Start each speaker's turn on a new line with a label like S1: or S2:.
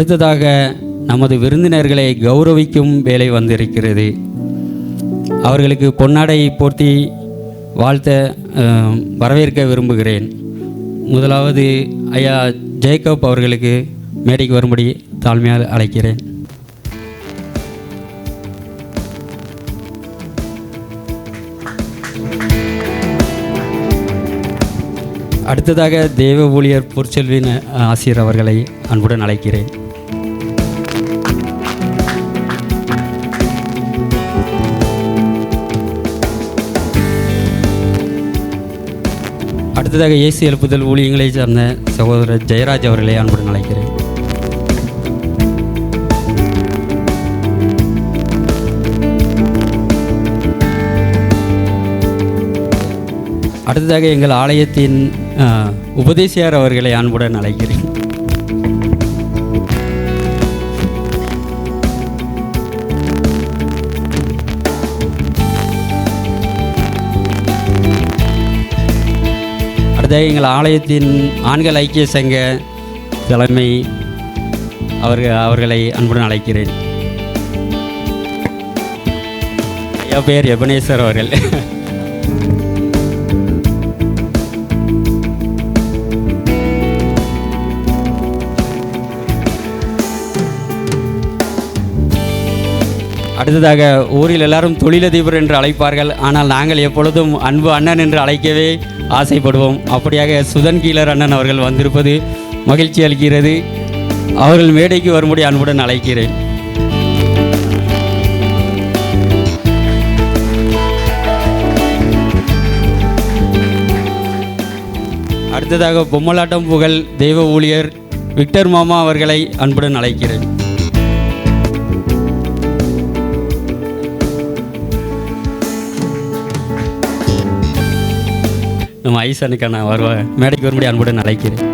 S1: அடுத்ததாக நமது விருந்தினர்களை கௌரவிக்கும் வேலை வந்திருக்கிறது. அவர்களுக்கு பொன்னாடை போர்த்தி வாழ்த்த வரவேற்க விரும்புகிறேன். முதலாவது ஐயா ஜேக்கப் அவர்களுக்கு மேடைக்கு வரும்படி தாழ்மையால் அழைக்கிறேன். அடுத்ததாக தேவ ஊழியர் பொற்செல்வின் ஆசிரியர் அவர்களை அன்புடன் அழைக்கிறேன். அடுத்ததாக இயேசு எழுப்புதல் ஊழியங்களை சார்ந்த சகோதரர் ஜெயராஜ் அவர்களை அன்புடன் அழைக்கிறேன். அடுத்ததாக எங்கள் ஆலயத்தின் உபதேசியார் அவர்களை அன்புடன் அழைக்கிறேன். அடுத்ததாக எங்கள் ஆலயத்தின் ஆண்கள் ஐக்கிய சங்க தலைமை அவர்கள் அவர்களை அன்புடன் அழைக்கிறேன். ஐயா பேர் எபனேஸ்வர் அவர்கள். அடுத்ததாக ஊரில் எல்லாரும் தொழிலதிபர் என்று அழைப்பார்கள். ஆனால் நாங்கள் எப்பொழுதும் அன்பு அண்ணன் என்று அழைக்கவே ஆசைப்படுவோம். அப்படியாக சுதன் கீலர் அண்ணன் அவர்கள் வந்திருப்பது மகிழ்ச்சி அளிக்கிறது. அவர்கள் மேடைக்கு வரும்படி அன்புடன் அழைக்கிறேன். அடுத்ததாக பொம்மலாட்டம் புகழ் தெய்வ ஊழியர் விக்டர் மாமா அவர்களை அன்புடன் அழைக்கிறேன். நம்ம ஐசனுக்கான வருவ மேடைக்கு வரும்படி அன்புடன் அழைக்கிறேன்.